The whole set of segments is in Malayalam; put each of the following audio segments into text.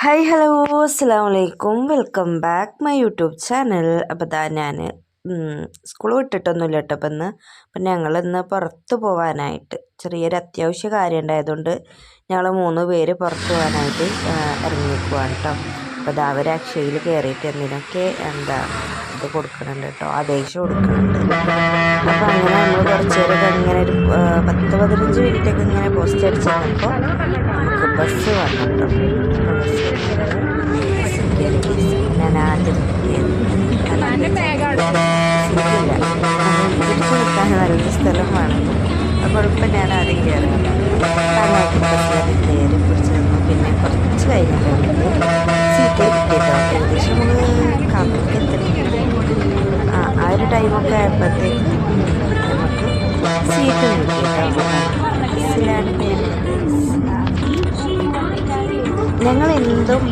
ഹായ് ഹലോ അസ്സാം വലൈക്കും welcome back my YouTube channel അപ്പോൾ ദാ ഞാൻ സ്കൂൾ വിട്ടിട്ടൊന്നുമില്ല കേട്ടോ അപ്പം ഇന്ന്. അപ്പം ഞങ്ങൾ ഇന്ന് പുറത്ത് പോകാനായിട്ട് ചെറിയൊരു അത്യാവശ്യ കാര്യം ഉണ്ടായതുകൊണ്ട് ഞങ്ങൾ മൂന്ന് പേര് പുറത്ത് പോകാനായിട്ട് ഇറങ്ങിക്കുവാണ് കേട്ടോ അപ്പോൾ ദാ അവർ അക്ഷയയിൽ കയറിയിട്ട് എന്തിനൊക്കെ എന്താ ഇത് കൊടുക്കുന്നുണ്ട് കേട്ടോ അപേക്ഷ കൊടുക്കുന്നുണ്ട് അപ്പോൾ അങ്ങനെ നമ്മൾ കുറച്ച് നേരമൊക്കെ ഇങ്ങനെ ഒരു പത്ത് പതിനഞ്ച് മിനിറ്റൊക്കെ ഇങ്ങനെ പോസ്റ്റ് അടിച്ച് നമുക്ക് ബസ് വന്നു കേട്ടോ അപ്പോൾ ബസ് കയറി ഞാൻ ആദ്യം നല്ല സ്ഥലമാണ് അപ്പോൾ ഇപ്പം ഞാൻ ആദ്യം കയറി ഞങ്ങൾ എന്തും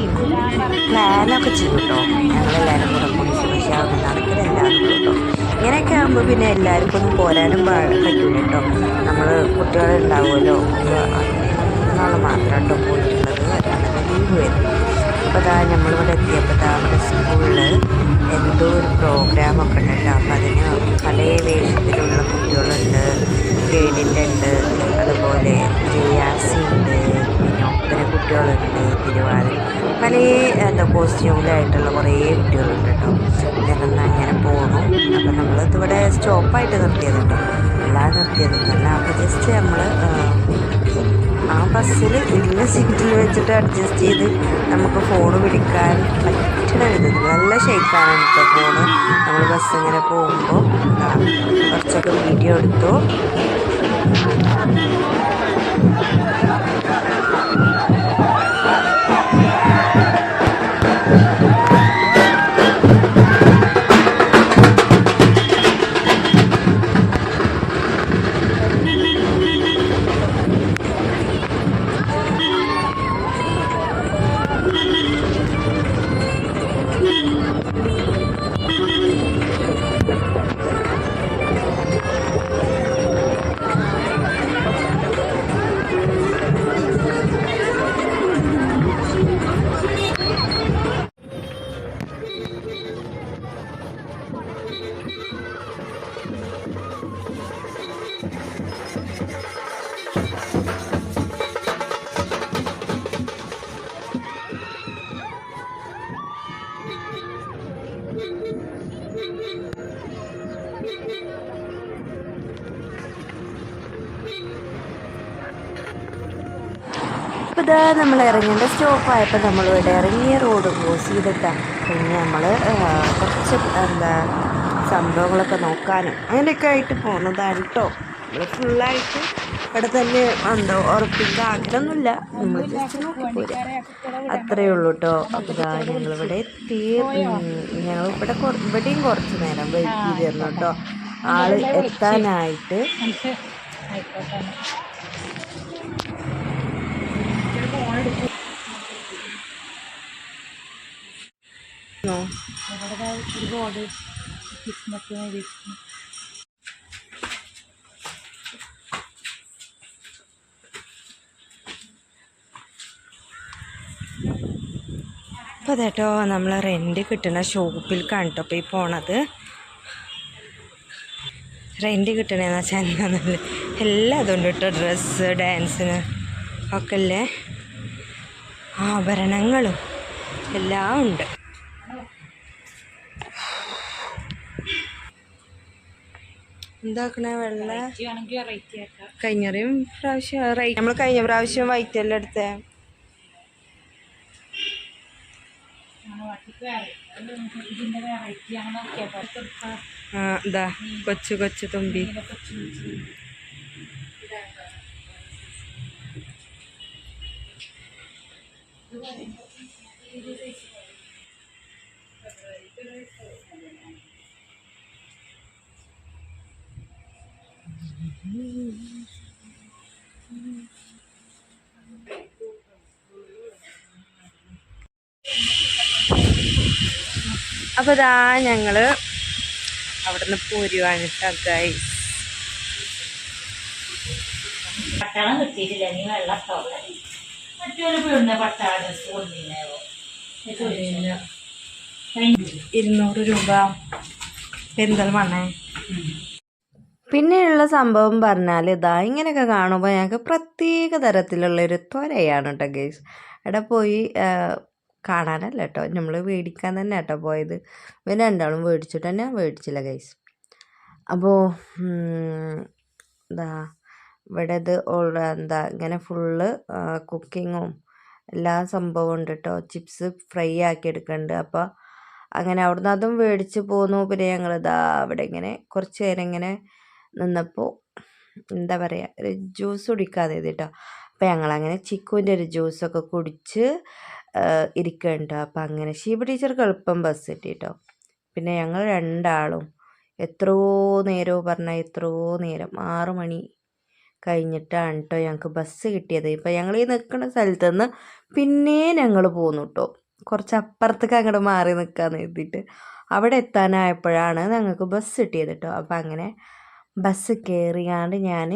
പ്ലാനൊക്കെ ചെയ്യും കേട്ടോ ഞങ്ങളെല്ലാവരും കൂടെ കൂടി പക്ഷേ അത് നടക്കുന്നില്ലായിരുന്നു കേട്ടോ. ഇങ്ങനെയൊക്കെ ആകുമ്പോൾ പിന്നെ എല്ലാവർക്കും ഒന്നും പോരാനും പറ്റില്ല കേട്ടോ നമ്മൾ കുട്ടികളുണ്ടാവുമല്ലോ. നമ്മൾ മാത്രം കേട്ടോ പോയിട്ടുള്ളത്. അല്ലാതെ ലീവ് വരും. അപ്പോൾ അതാ നമ്മളിവിടെ എത്തിയപ്പോൾ അതാ നമ്മുടെ സ്കൂളിൽ എന്തോ ഒരു പ്രോഗ്രാമൊക്കെ ഉണ്ട് കേട്ടോ അപ്പോൾ അതിന് പല വേഷത്തിലുള്ള കുട്ടികളുണ്ട്. ഗൈഡിന്റെ ഉണ്ട്. കുട്ടികളുണ്ട് തിരുവാതിര പല എന്താ കോസ്റ്റ്യൂമിലായിട്ടുള്ള കുറേ കുട്ടികളുണ്ട് കേട്ടോ ഞങ്ങൾ അങ്ങനെ പോകണം അപ്പം നമ്മൾ ഇതിവിടെ സ്റ്റോപ്പായിട്ട് നിർത്തിയത് കേട്ടോ അല്ലാതെ നിർത്തിയതൊന്നുമല്ല അപ്പോൾ ജസ്റ്റ് നമ്മൾ ആ ബസ്സിൽ ഇന്ന സീറ്റിൽ വെച്ചിട്ട് അഡ്ജസ്റ്റ് ചെയ്ത് നമുക്ക് ഫോൺ പിടിക്കാൻ പറ്റണ വിധത്തിൽ നല്ല ഷെയ്ക്കാണ് കേട്ടോ ഫോണ് നമ്മൾ ബസ് ഇങ്ങനെ പോകുമ്പോൾ കുറച്ചൊക്കെ വീഡിയോ എടുത്തു. അപ്പോൾ ഇതാ നമ്മൾ ഇറങ്ങേണ്ട സ്റ്റോപ്പായപ്പോൾ നമ്മൾ ഇവിടെ ഇറങ്ങിയ റോഡ് ക്രോസ് ചെയ്തിട്ടാണ് പിന്നെ നമ്മൾ കുറച്ച് എന്താ സംഭവങ്ങളൊക്കെ നോക്കാനും അങ്ങനെയൊക്കെ ആയിട്ട് പോകുന്നതാണ് കേട്ടോ നമ്മൾ ഫുള്ളായിട്ട് ഇവിടെ തന്നെ എന്തോ ഉറപ്പിക്കുക അങ്ങനൊന്നുമില്ല നമ്മൾ ജസ്റ്റ് നോക്കി പോരാ അത്രയേ ഉള്ളൂ കേട്ടോ അപ്പോൾ ഇതാ ഞങ്ങളിവിടെ എത്തി. ഞങ്ങൾ ഇവിടെ ഇവിടെയും കുറച്ച് നേരം വെയിറ്റ് ചെയ്തിരുന്നു കേട്ടോ ആൾ എത്താനായിട്ട് ഒരുപാട് കിസ്മത്ത് അപ്പോൾ അതേട്ടോ നമ്മൾ റെന്റ് കിട്ടുന്ന ഷോപ്പിൽ കണ്ടോ ഇപ്പോൾ ഈ പോണത്. റെന്റ് കിട്ടണേന്ന് വെച്ചാൽ എന്താണെന്നില്ല എല്ലാം അതുണ്ട് കേട്ടോ ഡ്രസ്സ് ഡാൻസിന് ഒക്കെ അല്ലേ ആഭരണങ്ങളും എല്ലാം ഉണ്ട്. എന്താക്കണേ വെള്ള? കഴിഞ്ഞറിയും പ്രാവശ്യം റൈറ്റ്. നമ്മൾ കഴിഞ്ഞ പ്രാവശ്യം വൈറ്റ് എല്ലാം എടുത്തേ ആ ഇതാ കൊച്ചു കൊച്ചു തുമ്പി. അപ്പോൾ ഇതാ ഞങ്ങൾ അവിടുന്ന് പോരുവാണ് കേട്ടോ ഗൈസ് പട്ടാളം കിട്ടിയിട്ടില്ല നീ മറ്റൊരു പട്ടാളം ഇരുന്നൂറ് രൂപ. പെരിന്തൽമണ്ണ. പിന്നെയുള്ള സംഭവം പറഞ്ഞാൽ ഇതാ ഇങ്ങനെയൊക്കെ കാണുമ്പോൾ ഞങ്ങൾക്ക് പ്രത്യേക തരത്തിലുള്ളൊരു ത്വരയാണ് കേട്ടോ ഗേസ് അവിടെ പോയി കാണാനല്ല കേട്ടോ നമ്മൾ മേടിക്കാൻ തന്നെ കേട്ടോ പോയത്. പിന്നെ രണ്ടാളും മേടിച്ചിട്ട് തന്നെ മേടിച്ചില്ല ഗൈസ് അപ്പോൾ എന്താ ഇവിടെ ഇത് എന്താ ഇങ്ങനെ ഫുള്ള് കുക്കിങ്ങും എല്ലാ സംഭവം ഉണ്ട് കേട്ടോ ചിപ്സ് ഫ്രൈ ആക്കി എടുക്കുന്നുണ്ട് അപ്പോൾ അങ്ങനെ അവിടുന്ന് അതും മേടിച്ച് പോന്നു. പിന്നെ ഞങ്ങൾ ഇതാ അവിടെ ഇങ്ങനെ കുറച്ച് നേരം ഇങ്ങനെ നിന്നപ്പോൾ എന്താ പറയുക ഒരു ജ്യൂസ് കുടിക്കാതെ കേട്ടോ അപ്പോൾ ഞങ്ങളങ്ങനെ ചിക്കുവിന്റെ ഒരു ജ്യൂസൊക്കെ കുടിച്ച് ഇരിക്കുന്നുണ്ട് അപ്പം അങ്ങനെ ശിവ ടീച്ചർക്ക് എളുപ്പം ബസ് കിട്ടി കേട്ടോ പിന്നെ ഞങ്ങൾ രണ്ടാളും എത്രയോ നേരമോ പറഞ്ഞാൽ എത്രയോ നേരം ആറു മണി കഴിഞ്ഞിട്ടാണ് കേട്ടോ ഞങ്ങൾക്ക് ബസ് കിട്ടിയത്. ഇപ്പം ഞങ്ങൾ ഈ നിൽക്കുന്ന സ്ഥലത്ത് നിന്ന് പിന്നെ ഞങ്ങൾ പോന്നു കേട്ടോ കുറച്ച് അപ്പുറത്തേക്ക് അങ്ങോട്ട് മാറി നിൽക്കാന്ന് എഴുതിയിട്ട് അവിടെ എത്താനായപ്പോഴാണ് ഞങ്ങൾക്ക് ബസ് കിട്ടിയത് കേട്ടോ അപ്പം അങ്ങനെ ബസ് കയറിയാണ്ട് ഞാൻ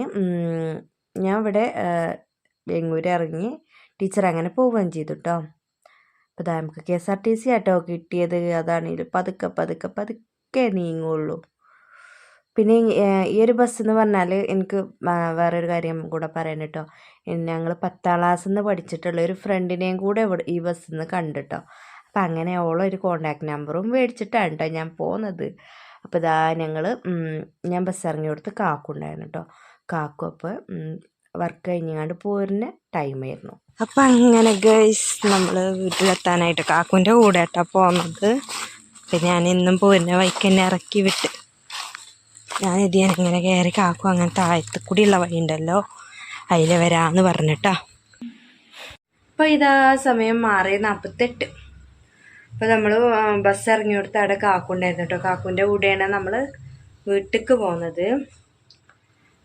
ഞാൻ ഇവിടെ ബംഗൂർ ഇറങ്ങി ടീച്ചർ അങ്ങനെ പോവുകയും ചെയ്തു കേട്ടോ അപ്പോൾ ഇതാ നമുക്ക് K S R T C auto കിട്ടിയത്. അതാണെങ്കിൽ പതുക്കെ പതുക്കെ പതുക്കെ നീങ്ങുള്ളൂ. പിന്നെ ഈ, ഒരു ബസ് എന്ന് പറഞ്ഞാൽ എനിക്ക് വേറൊരു കാര്യം കൂടെ പറയാൻ കേട്ടോ ഞങ്ങൾ പത്താം ക്ലാസ്സിൽ നിന്ന് പഠിച്ചിട്ടുള്ള ഒരു ഫ്രണ്ടിനെയും കൂടെ ഇവിടെ ഈ ബസ്സിൽ നിന്ന് കണ്ടിട്ടോ. അപ്പം അങ്ങനെ ഓളെ ഒരു കോണ്ടാക്ട് നമ്പറും മേടിച്ചിട്ടാണ് കേട്ടോ ഞാൻ പോകുന്നത് അപ്പോൾ ഇതാ ഞങ്ങൾ ഞാൻ ബസ് ഇറങ്ങി കൊടുത്ത് കാക്കുണ്ടായിരുന്നു കേട്ടോ കാക്കു അപ്പോൾ വർക്ക് കഴിഞ്ഞാണ്ട് പോരുന്ന ടൈമായിരുന്നു അപ്പം അങ്ങനെ ഗൈസ് നമ്മൾ വീട്ടിലെത്താനായിട്ട് കാക്കുവിന്റെ കൂടെ കേട്ടോ പോകുന്നത് അപ്പം ഞാൻ ഇന്നും പോരുന്ന വഴിക്ക് തന്നെ ഇറക്കി വിട്ട് ഞാൻ ഇത് ഞാൻ ഇങ്ങനെ കയറി കാക്കും അങ്ങനെ താഴത്ത് കൂടിയുള്ള വഴി ഉണ്ടല്ലോ അതിൽ വരാമെന്ന് പറഞ്ഞിട്ടാ. അപ്പോൾ ഇതാ സമയം മാറി നാൽപ്പത്തെട്ട് അപ്പോൾ നമ്മൾ ബസ് ഇറങ്ങി കൊടുത്ത് അവിടെ കാക്കുണ്ടായിരുന്നു കേട്ടോ കാക്കുന്റെ കൂടെയാണ് നമ്മൾ വീട്ടിലേക്ക് പോകുന്നത്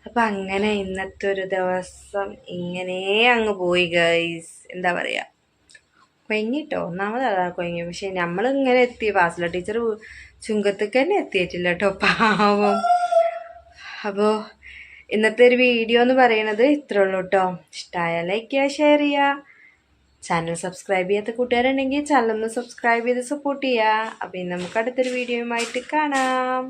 അപ്പം അങ്ങനെ ഇന്നത്തെ ഒരു ദിവസം ഇങ്ങനെ അങ്ങ് പോയി ഗൈസ് എന്താ പറയുക കൊയങ്ങിട്ടോ ഒന്നാമത് അതാ കൊയങ്ങി പക്ഷെ നമ്മൾ ഇങ്ങനെ എത്തി. ഫാസില ടീച്ചർ ചുങ്കത്തേക്ക് തന്നെ എത്തിയിട്ടില്ല കേട്ടോ പാവം. അപ്പോൾ ഇന്നത്തെ ഒരു വീഡിയോ എന്ന് പറയുന്നത് ഇത്രേ ഉള്ളൂ കേട്ടോ ഇഷ്ടമായ ലൈക്ക് ചെയ്യുക ഷെയർ ചെയ്യുക ചാനൽ സബ്സ്ക്രൈബ് ചെയ്യാത്ത കൂട്ടുകാരുണ്ടെങ്കിൽ ചാനൽ ഒന്ന് സബ്സ്ക്രൈബ് ചെയ്ത് സപ്പോർട്ട് ചെയ്യുക അപ്പം നമുക്ക് അടുത്തൊരു വീഡിയോയുമായിട്ട് കാണാം.